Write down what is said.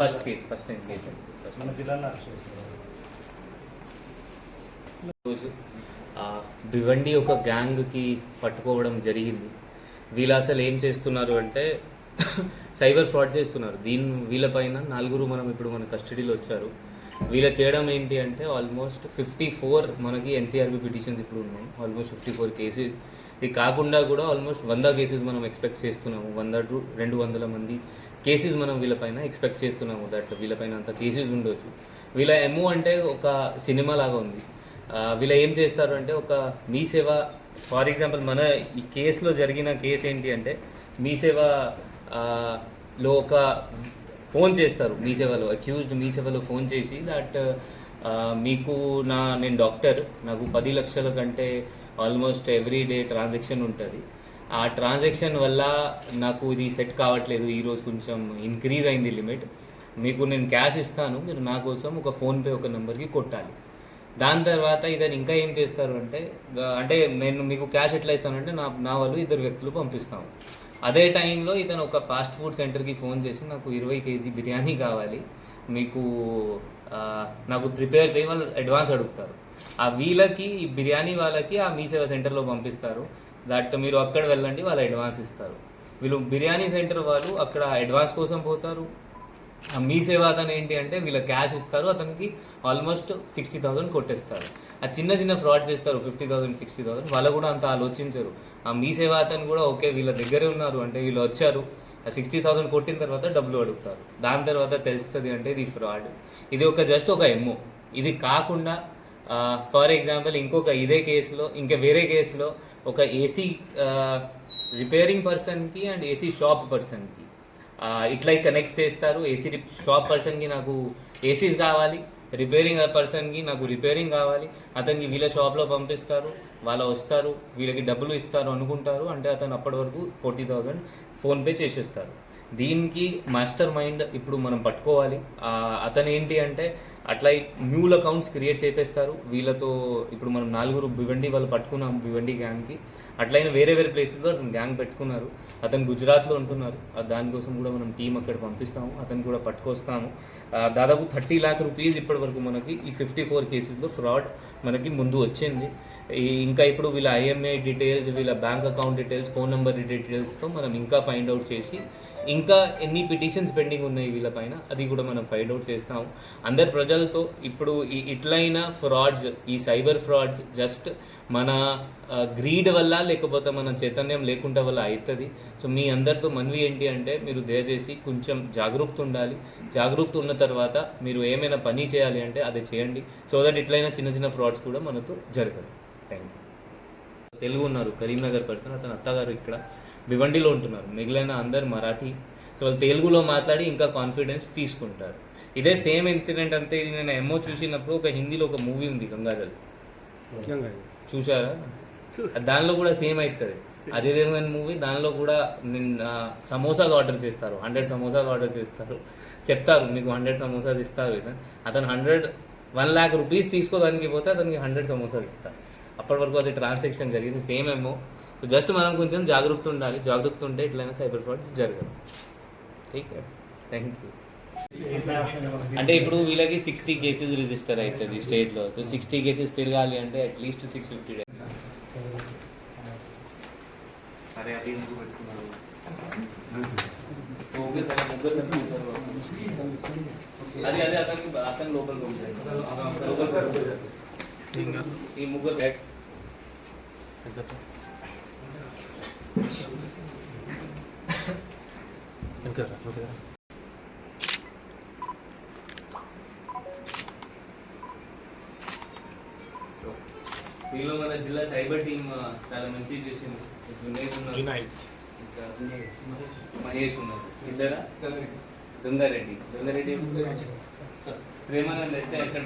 First case first case మన జిల్లాలో రోజు భివండి ఒక గ్యాంగ్కి పట్టుకోవడం జరిగింది. వీళ్ళు అసలు ఏం చేస్తున్నారు అంటే సైబర్ ఫ్రాడ్ చేస్తున్నారు. దీని వీళ్ళపైన నలుగురు మనం ఇప్పుడు మన కస్టడీలో వచ్చారు. వీళ్ళ చేయడం ఏంటి అంటే ఆల్మోస్ట్ ఫిఫ్టీ ఫోర్ మనకి ఎన్సీఆర్బి పిటిషన్స్ ఇప్పుడు ఉన్నాయి. Almost fifty four cases. ఇది కాకుండా కూడా ఆల్మోస్ట్ వంద కేసెస్ మనం ఎక్స్పెక్ట్ చేస్తున్నాము. వంద టు రెండు వందల మంది కేసెస్ మనం వీళ్ళపైన ఎక్స్పెక్ట్ చేస్తున్నాము. దట్ వీళ్ళపైన అంత కేసెస్ ఉండొచ్చు. వీళ్ళ ఎమో అంటే ఒక సినిమా లాగా ఉంది. వీళ్ళ వీళ్ళు ఏం చేస్తారు అంటే ఒక మీ సేవ ఫర్ ఎగ్జాంపుల్ మన ఈ కేసులో జరిగిన కేసు ఏంటి అంటే మీ సేవ లో ఒక ఫోన్ చేస్తారు. మీ సేవలో అక్యూజ్డ్ మీ సేవలో ఫోన్ చేసి దట్ మీకు నా నేను డాక్టర్ నాకు పది లక్షల కంటే ఆల్మోస్ట్ ఎవ్రీ డే ట్రాన్సాక్షన్ ఉంటుంది. ఆ ట్రాన్సాక్షన్ వల్ల నాకు ఇది సెట్ కావట్లేదు ఈరోజు కొంచెం ఇంక్రీజ్ అయింది లిమిట్. మీకు నేను క్యాష్ ఇస్తాను మీరు నా కోసం ఒక ఫోన్పే ఒక నెంబర్కి కొట్టాలి. దాని తర్వాత ఇతను ఇంకా ఏం చేస్తారు అంటే అంటే నేను మీకు క్యాష్ ఎట్లా ఇస్తానంటే నా నా వాళ్ళు ఇద్దరు వ్యక్తులు పంపిస్తాము. అదే టైంలో ఇతను ఒక ఫాస్ట్ ఫుడ్ సెంటర్కి ఫోన్ చేసి నాకు ఇరవై కేజీ బిర్యానీ కావాలి మీకు నాకు ప్రిపేర్ చేయి వాళ్ళు అడ్వాన్స్ అడుగుతారు. ఆ వీళ్ళకి ఈ బిర్యానీ వాళ్ళకి ఆ మీ సేవ సెంటర్లో పంపిస్తారు. దాట్ మీరు అక్కడ వెళ్ళండి వాళ్ళు అడ్వాన్స్ ఇస్తారు. వీళ్ళు బిర్యానీ సెంటర్ వాళ్ళు అక్కడ అడ్వాన్స్ కోసం పోతారు. ఆ మీ సేవ అతను ఏంటి అంటే వీళ్ళ క్యాష్ ఇస్తారు అతనికి ఆల్మోస్ట్ సిక్స్టీ థౌసండ్ కొట్టేస్తారు. ఆ చిన్న చిన్న ఫ్రాడ్ చేస్తారు ఫిఫ్టీ థౌసండ్ సిక్స్టీ థౌసండ్. వాళ్ళు కూడా అంత ఆలోచించరు. ఆ మీ సేవ అతను కూడా ఓకే వీళ్ళ దగ్గరే ఉన్నారు. అంటే వీళ్ళు వచ్చారు. ఆ సిక్స్టీ థౌసండ్ కొట్టిన తర్వాత డబ్బులు అడుగుతారు. దాని తర్వాత తెలుస్తుంది అంటే ఇది ఫ్రాడ్. ఇది ఒక జస్ట్ ఒక ఎమ్మో. ఇది కాకుండా ఫర్ ఎగ్జాంపుల్ ఇంకొక ఇదే కేసులో ఇంకా వేరే కేసులో ఒక ఏసీ రిపేరింగ్ పర్సన్కి అండ్ ఏసీ షాప్ పర్సన్కి ఇట్లా కనెక్ట్ చేస్తారు. ఏసీ షాప్ పర్సన్కి నాకు ఏసీస్ కావాలి రిపేరింగ్ పర్సన్కి నాకు రిపేరింగ్ కావాలి. అతనికి వీళ్ళ షాప్లో పంపిస్తారు వాళ్ళు వస్తారు వీళ్ళకి డబ్బులు ఇస్తారు అనుకుంటారు. అంటే అతను అప్పటి వరకు ఫోర్టీ థౌజండ్ ఫోన్పే చేసేస్తారు. దీనికి మాస్టర్ మైండ్ ఇప్పుడు మనం పట్టుకోవాలి. అతను ఏంటి అంటే అట్లా న్యూల్ అకౌంట్స్ క్రియేట్ చేపేస్తారు. వీళ్ళతో ఇప్పుడు మనం నాలుగురు భివండి వాళ్ళు పట్టుకున్నాం భివండి గ్యాంగ్కి. అట్లయినా వేరే వేరే ప్లేసెస్లో అతను గ్యాంగ్ పెట్టుకున్నారు. అతను గుజరాత్లో ఉంటున్నారు. దానికోసం కూడా మనం టీం అక్కడ పంపిస్తాము. అతను కూడా పట్టుకొస్తాము. దాదాపు థర్టీ ల్యాక్ రూపీస్ ఇప్పటి వరకు మనకి ఈ ఫిఫ్టీ ఫోర్ కేసెస్లో ఫ్రాడ్ మనకి ముందు వచ్చింది. ఈ ఇంకా ఇప్పుడు వీళ్ళ ఐఎంఏ డీటెయిల్స్ వీళ్ళ bank account details phone number డీటెయిల్స్తో మనం ఇంకా ఫైండ్ అవుట్ చేసి ఇంకా ఎన్ని పిటిషన్స్ పెండింగ్ ఉన్నాయి వీళ్ళపైన అది కూడా మనం ఫైండ్ అవుట్ చేస్తాము. అందరు ప్రజలతో ఇప్పుడు ఈ ఇట్లైన ఫ్రాడ్స్ ఈ సైబర్ ఫ్రాడ్స్ జస్ట్ మన గ్రీడ్ వల్ల లేకపోతే మన చైతన్యం లేకుండా వల్ల అవుతుంది సో మీ అందరితో మనవి ఏంటి అంటే మీరు దయచేసి కొంచెం జాగరూకత ఉండాలి. జాగరూకత ఉన్న తర్వాత మీరు ఏమైనా పని చేయాలి అంటే అది చేయండి. సో దట్ ఇట్లయినా చిన్న చిన్న ఫ్రాడ్స్ కూడా మనతో జరగదు. థ్యాంక్ యూ తెలుగు ఉన్నారు కరీంనగర్ పర్సన్ అతను అత్తగారు ఇక్కడ. భివండిలో ఉంటున్నారు. మిగిలిన అందరు మరాఠీ. సో వాళ్ళు తెలుగులో మాట్లాడి ఇంకా కాన్ఫిడెన్స్ తీసుకుంటారు. ఇదే సేమ్ ఇన్సిడెంట్ అంతే. ఇది నేను ఎమ్మో చూసినప్పుడు ఒక హిందీలో ఒక మూవీ ఉంది గంగాజల్ చూసారా దానిలో కూడా సేమ్ అవుతుంది అదే దేవగన్ మూవీ దానిలో కూడా నేను సమోసాలు ఆర్డర్ చేస్తారు. హండ్రెడ్ సమోసాలు ఆర్డర్ చేస్తారు. చెప్తారు మీకు హండ్రెడ్ సమోసాలు ఇస్తారు ఇది. అతను హండ్రెడ్ వన్ ల్యాక్ రూపీస్ తీసుకోదానికి పోతే అతనికి హండ్రెడ్ సమోసాలు ఇస్తారు. అప్పటి వరకు అది ట్రాన్సాక్షన్ జరిగింది సేమ్ ఏమో జస్ట్ మనం కొంచెం జాగ్రత్త ఉండాలి. జాగ్రత్త ఉంటే ఇట్లయినా సైబర్ ఫ్రాడ్స్ జరగదు. ఠీక్ థ్యాంక్ యూ అంటే ఇప్పుడు వీళ్ళకి సిక్స్టీ కేసెస్ రిజిస్టర్ అవుతుంది స్టేట్లో. సో సిక్స్టీ కేసెస్ తిరగాలి అంటే అట్లీస్ట్ సిక్స్ ఫిఫ్టీ డేస్ అది. అది అదే అతనికి అతను పంపించారు. ఈ ముగ్గురు బ్యాక్ వీళ్ళు మన జిల్లా సైబర్ టీమ్ చాలా మంచి చేసింది. జునైద్. ఉన్నారు. ఇంకా మహేష్ ఉన్నారు ఇద్దరా? దొంగారెడ్డి. దొంగారెడ్డి. ప్రేమానంద్ అయితే ఎక్కడ